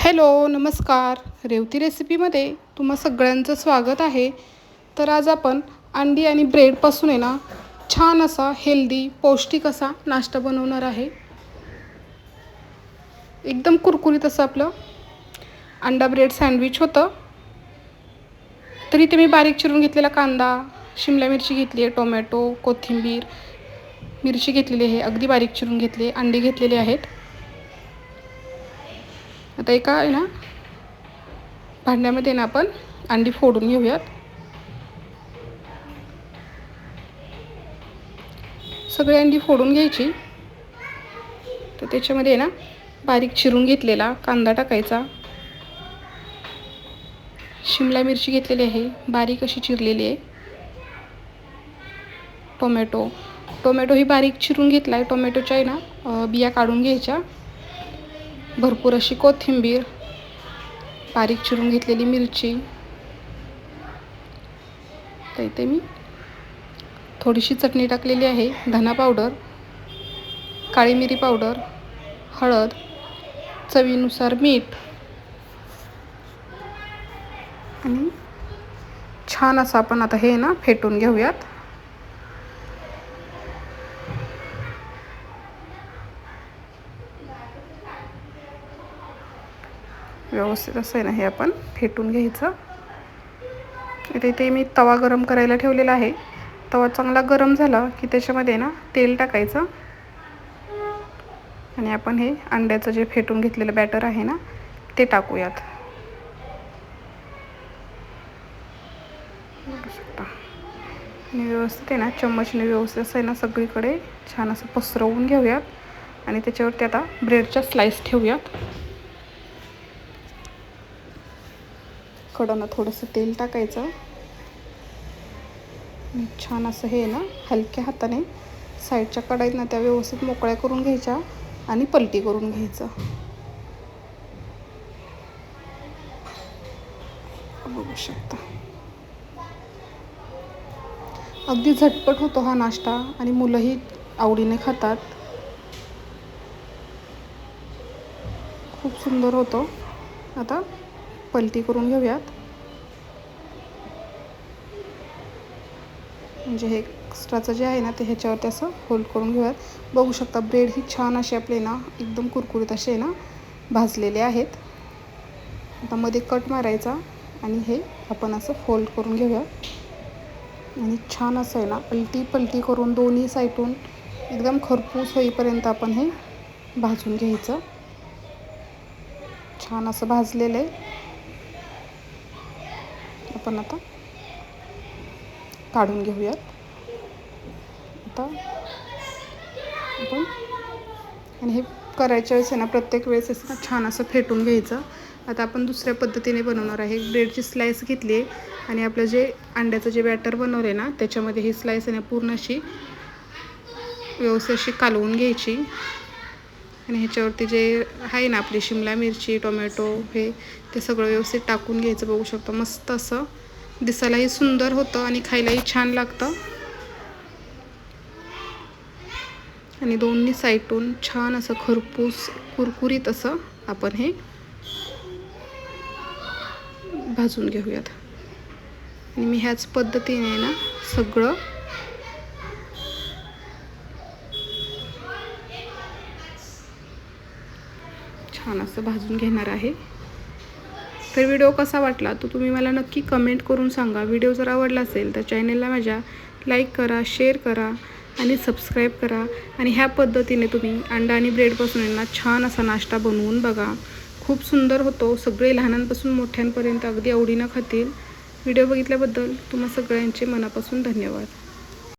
Hello नमस्कार. रेवती रेसिपीमध्ये तुम्हा सगळ्यांचं स्वागत आहे. तर आज आपण अंडी आणि ब्रेडपासून आहे ना छान असा हेल्दी पौष्टिक असा नाश्ता बनवणार आहे. एकदम कुरकुरीत असं आपलं अंडा ब्रेड सँडविच होतं. तर इथे मी बारीक चिरून घेतलेला कांदा शिमला मिरची घेतली आहे टोमॅटो कोथिंबीर मिरची घेतलेली आहे अगदी बारीक चिरून घेतली अंडे घेतलेले आहेत. आता एका आहे ना भांड्यामध्ये ना आपण अंडी फोडून घेऊयात. सगळी अंडी फोडून घ्यायची. तर त्याच्यामध्ये ना बारीक चिरून घेतलेला कांदा टाकायचा. शिमला मिरची घेतलेली आहे बारीक अशी चिरलेली आहे. टोमॅटो टोमॅटो ही बारीक चिरून घेतला आहे टोमॅटोच्या आहे ना बिया काढून घ्यायच्या. भरपूर अशी कोथिंबीर बारीक चिरून घेतलेली मिरची. तर इथे मी थोडीशी चटणी टाकलेली आहे. धना पावडर काळी मिरी पावडर हळद चवीनुसार मीठ आणि छान असं आपण आता हे ना फेटून घेऊयात. व्यवस्थित असं आहे ना हे आपण फेटून घ्यायचं. इथे मी तवा गरम करायला ठेवलेला आहे. तवा चांगला गरम झाला की त्याच्यामध्ये ना तेल टाकायचं. आणि आपण हे अंड्याचं जे फेटून घेतलेलं बॅटर आहे ना ते टाकूयात. आणि व्यवस्थित आहे ना चम्मचने व्यवस्थित असं आहे ना सगळीकडे छान असं पसरवून घेऊयात. आणि त्याच्यावरती आता ब्रेडच्या स्लाईस ठेवूयात. कडनं थोडंसं तेल टाकायचं. छान असं हे ना हलक्या हाताने साईडच्या कढाईत ना त्या व्यवस्थित मोकळ्या करून घ्यायच्या आणि पलटी करून घ्यायचं. बघू शकता. अगदी झटपट होतो हा नाश्ता आणि मुलंही आवडीने खातात. खूप सुंदर होतो. आता पलटी करून घेऊयात. म्हणजे हे एक्स्ट्राचं जे आहे ना ते ह्याच्यावरती असं होल्ड करून घेऊयात. बघू शकता ब्रेड ही छान असे आपले ना एकदम कुरकुरीत असे ना भाजलेले आहेत. आता मध्ये कट मारायचा आणि हे आपण असं फोल्ड करून घेऊया. आणि छान असं आहे ना पलटी पलटी करून दोन्ही साईडून एकदम खरपूस होईपर्यंत आपण हे भाजून घ्यायचं. छान असं भाजलेलं आहे. आपण आता काढून घेऊयात. आता आपण आणि हे करायच्या वेळेस आहे ना प्रत्येक वेळेस असं छान असं फेटून घ्यायचं. आता आपण दुसऱ्या पद्धतीने बनवणार आहे. ब्रेडची स्लाईस घेतली आहे आणि आपलं जे अंड्याचं जे बॅटर बनवलं आहे ना त्याच्यामध्ये ही स्लाईस आहे ना पूर्ण अशी व्यवस्थित अशी कालवून घ्यायची. आणि ह्याच्यावरती जे आहे ना आपली शिमला मिरची टोमॅटो हे ते सगळं व्यवस्थित टाकून घ्यायचं. बघू शकतो मस्त असं दिसायलाही सुंदर होतं आणि खायलाही छान लागतं. आणि दोन्ही साईडून छान असं खरपूस कुरकुरीत असं आपण हे भाजून घेऊयात. आणि मी ह्याच पद्धतीने ना सगळं छान असं भाजून घेणार आहे. तर व्हिडिओ कसा वाटला तो तुम्ही मला नक्की कमेंट करून सांगा. व्हिडिओ जर आवडला असेल तर चॅनेलला माझ्या लाईक करा शेअर करा आणि सबस्क्राईब करा. आणि ह्या पद्धतीने तुम्ही अंडा आणि ब्रेडपासून यांना छान असा नाश्ता बनवून बघा. खूप सुंदर होतो. सगळे लहानांपासून मोठ्यांपर्यंत अगदी आवडीनं खातील. व्हिडिओ बघितल्याबद्दल तुम्हा सगळ्यांचे मनापासून धन्यवाद.